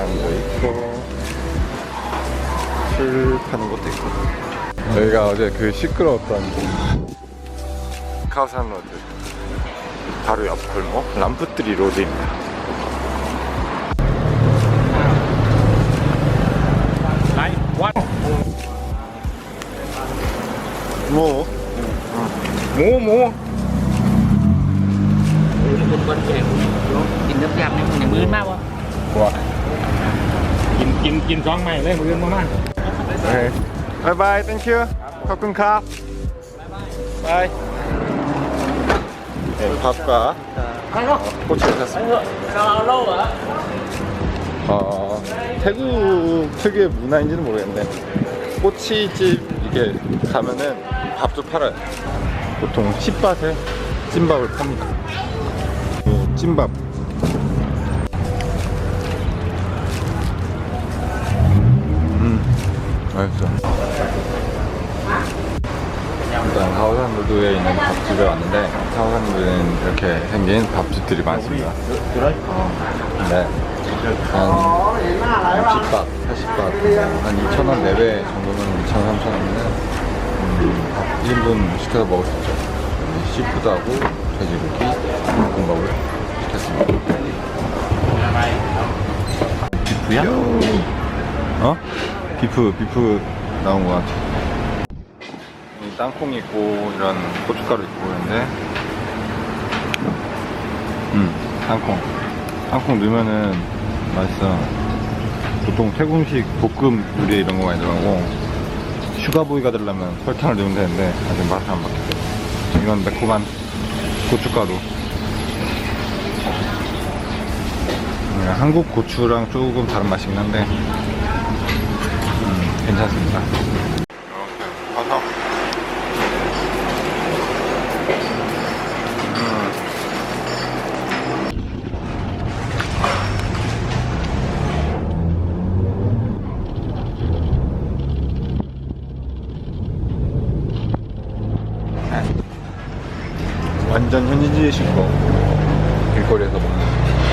식당도 있고 술 파는 곳도 있고 저희가 어제 그 시끄러웠던 카우산로드 바로 옆 골목 람프트리 로드입니다 뭐? 뭐 뭐? Con trẻ, nhìn nước đẹp này, nhìn mướn mau không? ยำนี่มันอย่างมื้นมากวะ 와. กินกินกินสองใหม่เลยมือมามา 네. 바이바이, 땡큐. 커튼카. 바이. 네, 밥과 어, 꼬치를 샀습니다. เราเอาโล่เหรอ 어, 태국 특유의 문화인지는 모르겠는데 꼬치집 이게 가면은 밥도 팔아요. 보통 10밭에 찐밥을 팝니다. 이 찐밥. 맛있어. 일단 가오산 로드에 있는 밥집에 왔는데 가오산 로드는 이렇게 생긴 밥집들이 많습니다. 네. 한 60박, 80박, 한 2,000원 내외 정도면 2,000원, 3,000원이면 음, 밥 1인분 시켜서 먹을 수 있죠. 음, 시푸드하고 돼지고기, 볶음밥을 시켰습니다. 비프야? 어? 비프, 비프 나온 것 같아. 이 땅콩 있고, 이런 고춧가루 있고, 그런데, 음, 땅콩. 땅콩 넣으면은 맛있어. 보통 태국 음식 볶음 요리에 이런 거 많이 들어가고 슈가보이가 들려면 설탕을 넣으면 되는데 아직 맛을 안 바뀌었어. 이건 매콤한 고춧가루. 음, 한국 고추랑 조금 다른 맛이긴 한데 음, 괜찮습니다. 가서 완전 현지인의 식거 길거리에서 먹는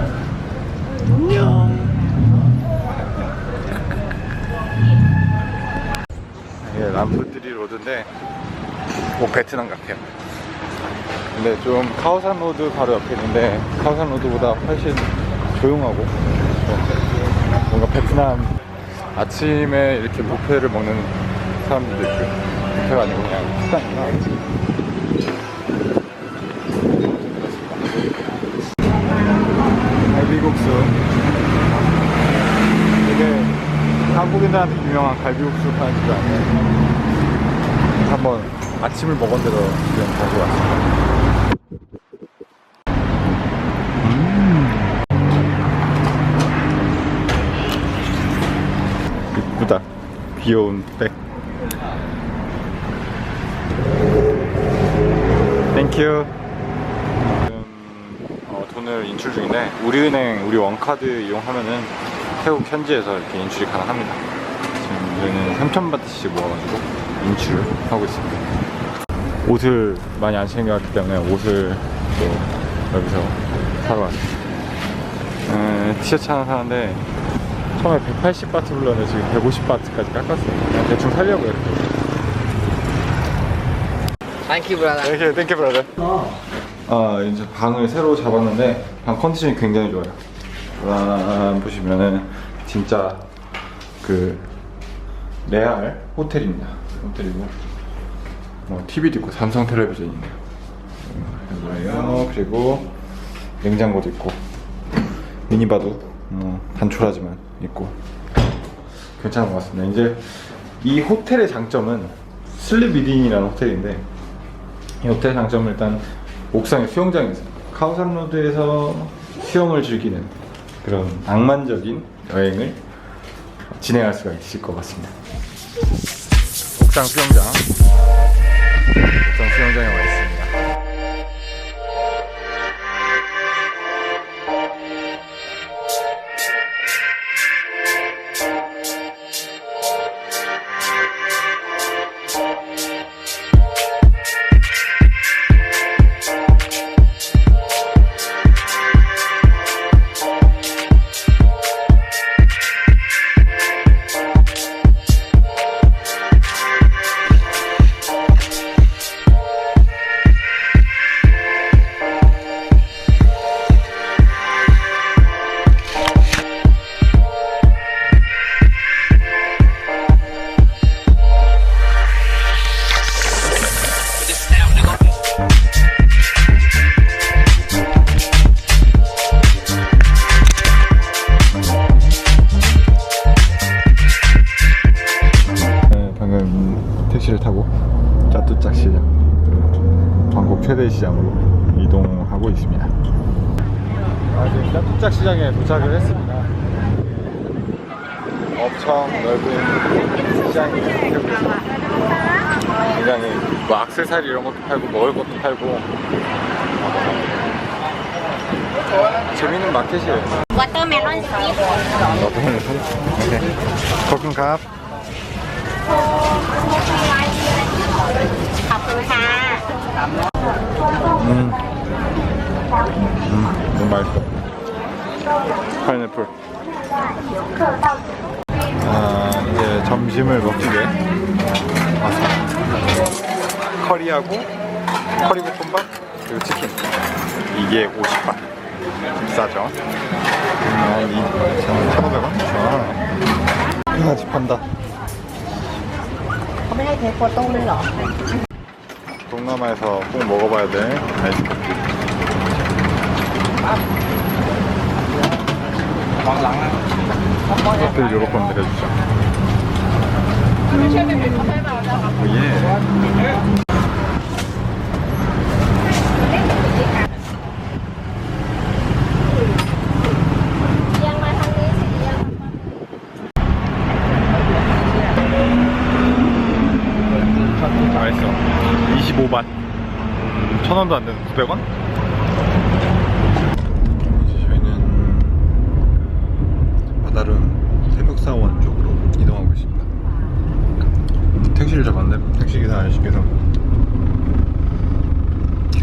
람프트리 로드인데 뭐 베트남 같아요. 근데 좀 카오산 로드 바로 옆에 있는데 카오산 로드보다 훨씬 조용하고 좀 뭔가 베트남 아침에 이렇게 뷔페를 먹는 사람들도 있고요 뷔페가 아니고 그냥 식당이나 갈비국수. 이게 한국인들한테 유명한 갈비국수 파는 집이 아니에요 한번 아침을 먹은 데로 지금 다시 왔습니다. 음. 이쁘다. 귀여운 백. 땡큐 지금 어, 돈을 인출 중인데 우리은행 우리 원카드 이용하면은 태국 현지에서 이렇게 인출이 가능합니다. 지금 저희는 3,000바트씩 모아가지고 인출을 하고 있습니다. 옷을 많이 안 챙겨왔기 때문에 옷을 또 여기서 사러 왔습니다. 음, 티셔츠 하나 사는데 처음에 180바트 불렀는데 지금 150바트까지 깎았어요. 대충 살려고 이렇게. Thank you brother 땡큐, 땡큐 브라더. 아, 이제 방을 새로 잡았는데 방 컨디션이 굉장히 좋아요. 아, 보시면은 진짜 그 레알 호텔입니다. 호텔이고 뭐 TV도 있고 삼성 텔레비전이 있네요. 그리고 냉장고도 있고 미니바도 뭐 단촐하지만 있고 괜찮은 것 같습니다. 이제 이 호텔의 장점은 슬립 리딩이라는 호텔인데 이 호텔 장점은 일단 옥상에 수영장이 있어요. 카오산 로드에서 수영을 즐기는 그런 낭만적인 여행을 진행할 수가 있을 것 같습니다. 옥상 수영장. 옥상 수영장에 와있 시장에 도착을 했습니다. 엄청 넓은 시장이 되고 있습니다. 굉장히 뭐 악세사리 이런 것도 팔고 먹을 것도 팔고 재밌는 마켓이에요. วอเตอร์เมลอนซีฟู้ด 어떤 걸 오케이. 거큰 갑. ขอบคุณค่ะ 음. 음, 너무 맛있어. 파인애플. 아, 이제 점심을 먹기 위해 왔습니다. 커리하고 커리 볶음밥 그리고 치킨. 이게 50바. 비싸죠? 그러면 이 1,500원? 아, 아직 판다. เขาไม่ให้เทสโฟโต้เลยเหรอ 동남아에서 꼭 먹어봐야 될 아이스크림. 커피를 요렇게 내려주죠. 오, 예. 맛있어. 25ባት. 천 원도 안 되는 900원? 저희는 바다룸 새벽사원 쪽으로 이동하고 있습니다. 택시를 잡았는데 택시기사 아저씨께서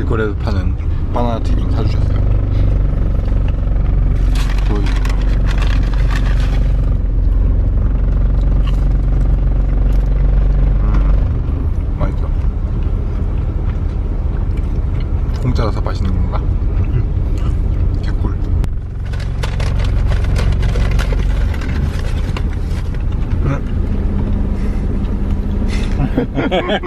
길거리에서 파는 바나나 튀김 사주셨어요. 음, 맛있어. 공짜라서 맛있는 건가? 개꿀. 사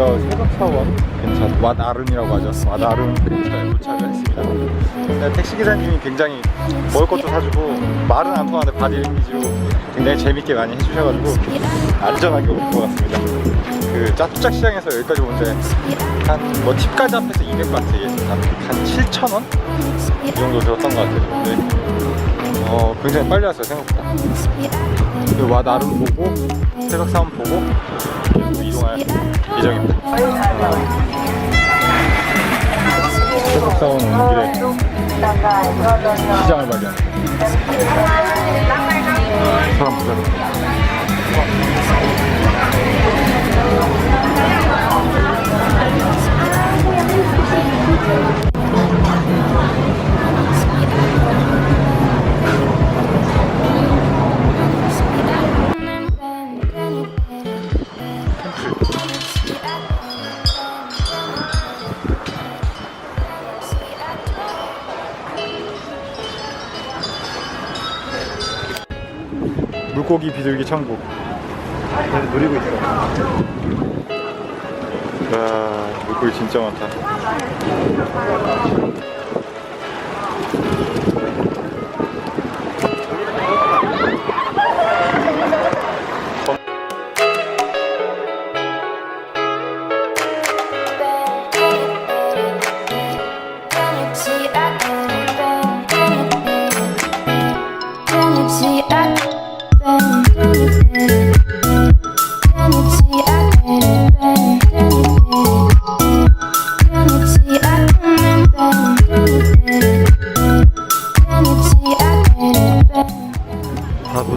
드디어 새벽 사원 근처 왓아룬이라고 하죠. 왓아룬 근처에 도착을 했습니다. 근데 택시기사님이 굉장히 먹을 것도 사주고 말은 안 통하는데 바디 랭귀지로 굉장히 재밌게 많이 해주셔가지고 안전하게 온 것 같습니다. 그 짜투짝 시장에서 여기까지 오는데 한뭐 팁까지 합해서 200바트 한, 한 7천 원? 이 정도 들었던 것 같아요. 근데 어, 굉장히 빨리 왔어요 생각보다. 그 왓아룬 보고 새벽 사원 보고 계속 이동할 예정입니다. 새벽사원 오는 길에 시장을 발견. 사람 부자. 물고기 비둘기 천국. 노리고 있어. 와, 물고기 진짜 많다.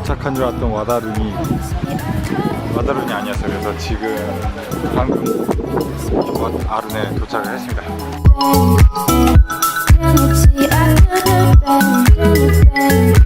도착한 줄 알았던 와다룬이 와다룬이 아니었어요. 그래서 지금 방금 와다룬에 도착을 했습니다. 네.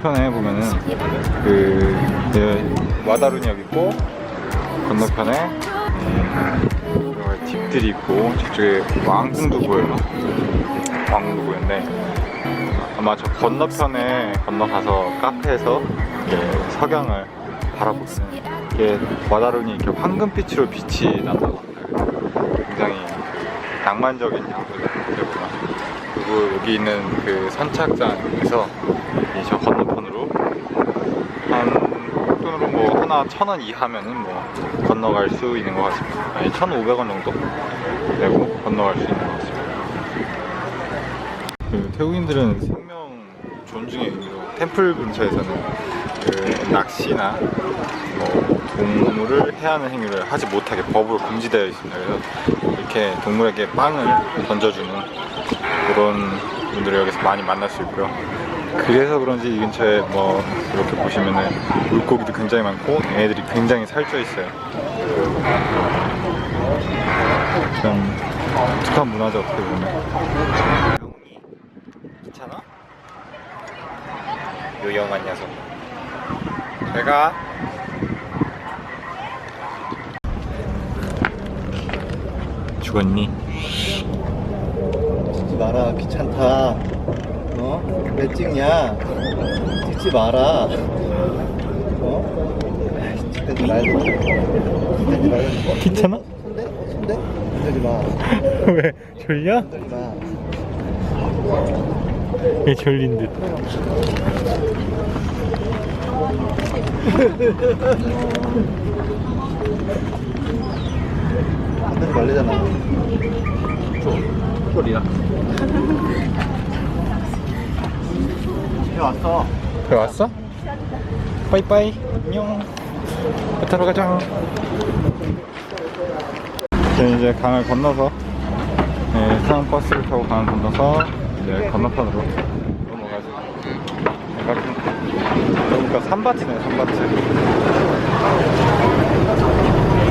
건너편에 보면은 그 네, 와다룬역 있고 건너편에 음, 집들이 있고 저쪽에 왕궁도 보여요. 왕궁도 보이는데 아마 저 건너편에 건너가서 카페에서 이렇게 석양을 바라보면 이게 와다룬이 이렇게 황금빛으로 빛이 난다고 굉장히 그 낭만적인 장소였구나. 그리고 여기 있는 그 선착장에서 이 저 건너편으로 한 돈으로 뭐 하나 천 원 이하면은 뭐 건너갈 수 있는 것 같습니다. 아니 1,500원 정도 내고 건너갈 수 있는 것 같습니다. 그 태국인들은 생명 존중의 의미로 템플 근처에서는 그 낚시나 뭐 동물을 해하는 행위를 하지 못하게 법으로 금지되어 있습니다. 그래서 이렇게 동물에게 빵을 던져주는 그런 분들을 여기서 많이 만날 수 있고요. 그래서 그런지 이 근처에 뭐 이렇게 보시면은 물고기도 굉장히 많고 얘네들이 굉장히 살쪄 있어요. 좀 독특한 문화죠 어떻게 보면. 괜찮아? 요영한 녀석. 제가 죽었니? 찍지 마라 귀찮다 어? 왜 찍냐 찍지 마라 어? 아이씨, 찍지 말고 찍지 말고 괜찮아? 손대? 손대? 흔들지 마 왜 졸려? 흔들지 마 왜 졸린 듯? 흔들지 말래잖아 소리야. 왔어. 왜 왔어? 빠이빠이. 안녕. 타러 가자 저는 이제 강을 건너서 네, 상암 버스를 타고 강을 건너서 이제 건너편으로 넘어가지 그러니까 산바치네 산바치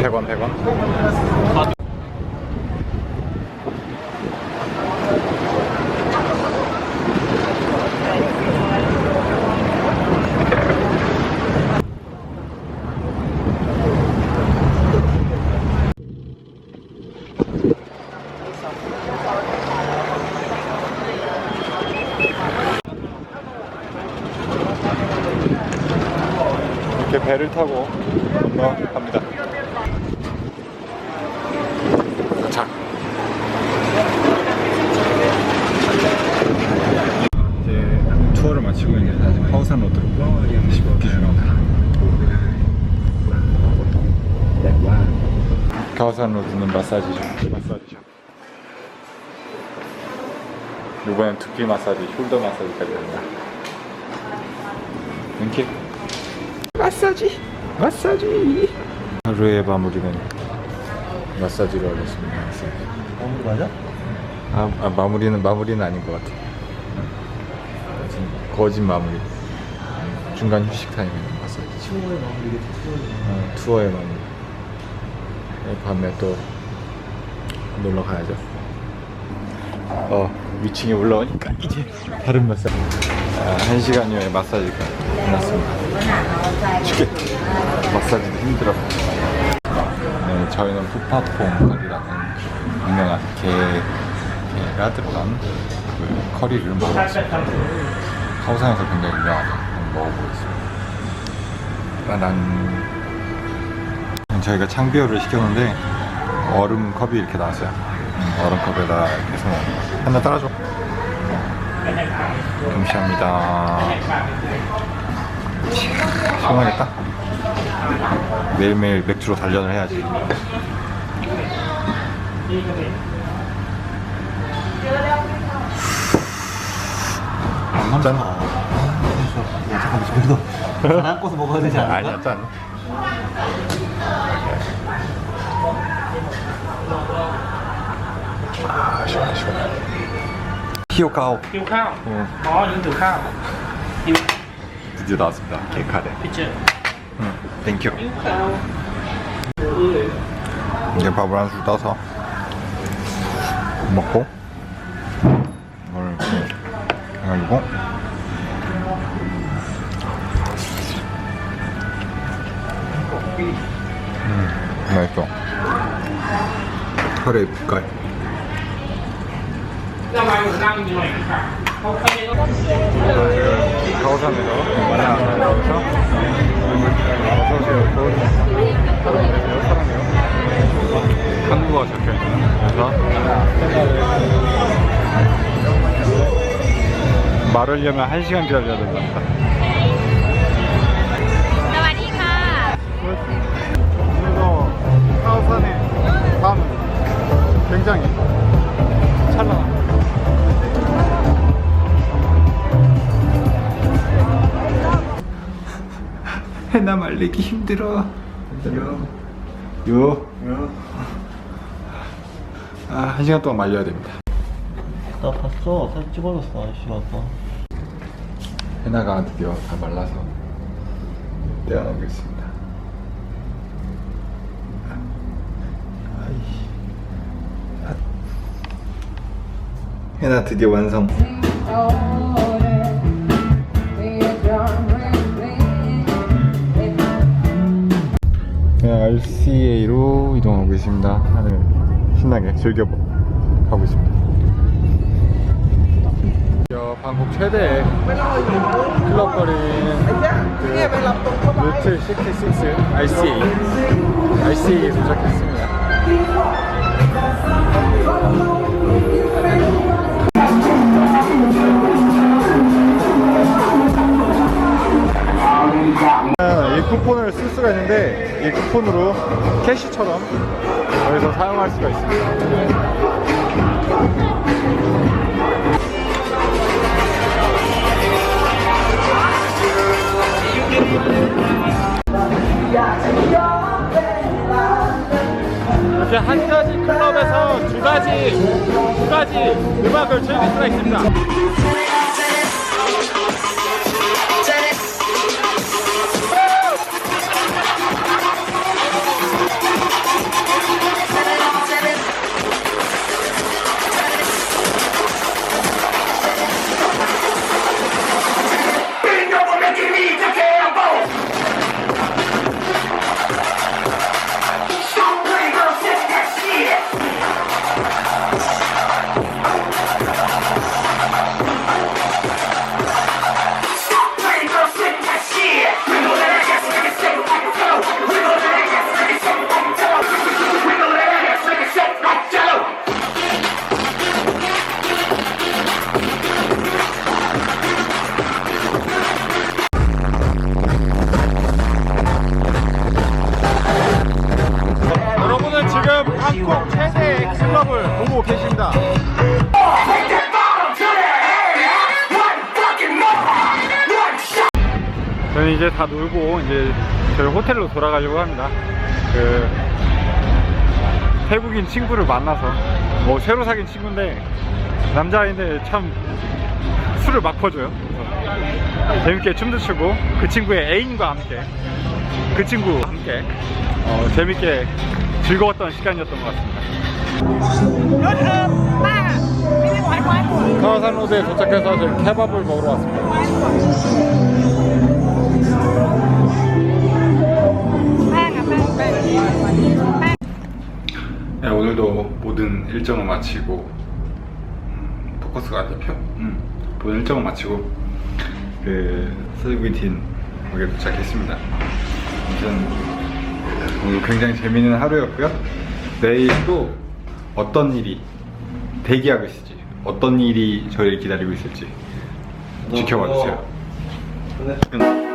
100원 100원 타고 건너갑니다. 자. 이제 투어를 마치고 이제 하우산 로드로 다시 복귀 중입니다 가오산 로드는 마사지죠. 마사지죠. 이번엔 두피 마사지 숄더 마사지까지 합니다. 이렇게 마사지 마사지. 하루의 마무리는 마사지로 하겠습니다. 마사지. 어 맞아? 아, 아, 마무리는 마무리는 아닌 것 같아. 지금 거짓 마무리. 중간 휴식 타임에 마사지. 친구의 마무리겠지 어, 투어의 마무리. 내일 밤에 또 놀러 가야죠. 어 위층에 올라오니까 이제 다른 마사지. 아, 한 시간 후에 마사지가 끝났습니다. 죽겠 마사지도 힘들어 네, 저희는 푸파퐁 커리라는 유명한 게, 게가 들어간 그 커리를 먹어봤습니다. 하우산에서 굉장히 유명하다 한번 먹어보겠습니다. 난 저희가 창비어를 시켰는데 얼음 컵이 이렇게 나왔어요. 음, 얼음 컵에다 먹는 하나 따라줘. 감사합니다. 시원하겠다. 매일매일 맥주로 단련을 해야지. 안. 야 잠깐만 저기도 안 꽂서 먹어야 되지 않을까? 아니야, 짠. 아, 시원해, 시원해. 히오카오. หิวข้าว 어, อ๋อยังหิวข้าวหิว 드디어 나왔습니다. 개카레. พิเจอร์ 응, 땡큐. หิวข้าว 이제 밥을 한 술 떠서 먹고 아이고. 음, 맛있어. 카레 빛깔. 가오산에서 만나면서 어서오세요 좋은 사랑해요 한국어 적혀있어서 말하려면 1시간 기다려야 된다 오늘도 가오산에 밤 굉장히 찬란합니다 해나 말리기 힘들어. 힘들어. 요. 아, 한 시간 동안 말려야 됩니다. 나 봤어. 사진 찍어줬어. 아저씨가 아까. 해나가 드디어 다 말라서. 아이씨. 아. 해나 드디어 완성. RCA로 이동하고 있습니다. 하늘 신나게 즐겨보 가고 있습니다. 저 방콕 최대 클럽거리는 그 루트 66 RCA RCA에 도착했습니다. 이 쿠폰을 쓸 수가 있는데 이 쿠폰으로 캐시처럼 여기서 사용할 수가 있습니다. 이렇게 한 가지 클럽에서 두 가지 두 가지 음악을 즐길 수가 있습니다. 저희 호텔로 돌아가려고 합니다. 그 태국인 친구를 만나서 뭐 새로 사귄 친구인데 남자인데 참 술을 막 퍼줘요. 재밌게 춤도 추고 그 친구의 애인과 함께 그 친구와 함께 어, 재밌게 즐거웠던 시간이었던 것 같습니다. 카와산 로드에 도착해서 저희 케밥을 먹으러 왔습니다. 네, 오늘도 모든 일정을 마치고 음, 포커스가 안 잡혀? 음, 모든 일정을 마치고 그 슬위틴 거기에 도착했습니다. 아무튼 오늘 굉장히 재밌는 하루였고요. 내일 또 어떤 일이 대기하고 있을지, 어떤 일이 저희를 기다리고 있을지 지켜봐 주세요. 근데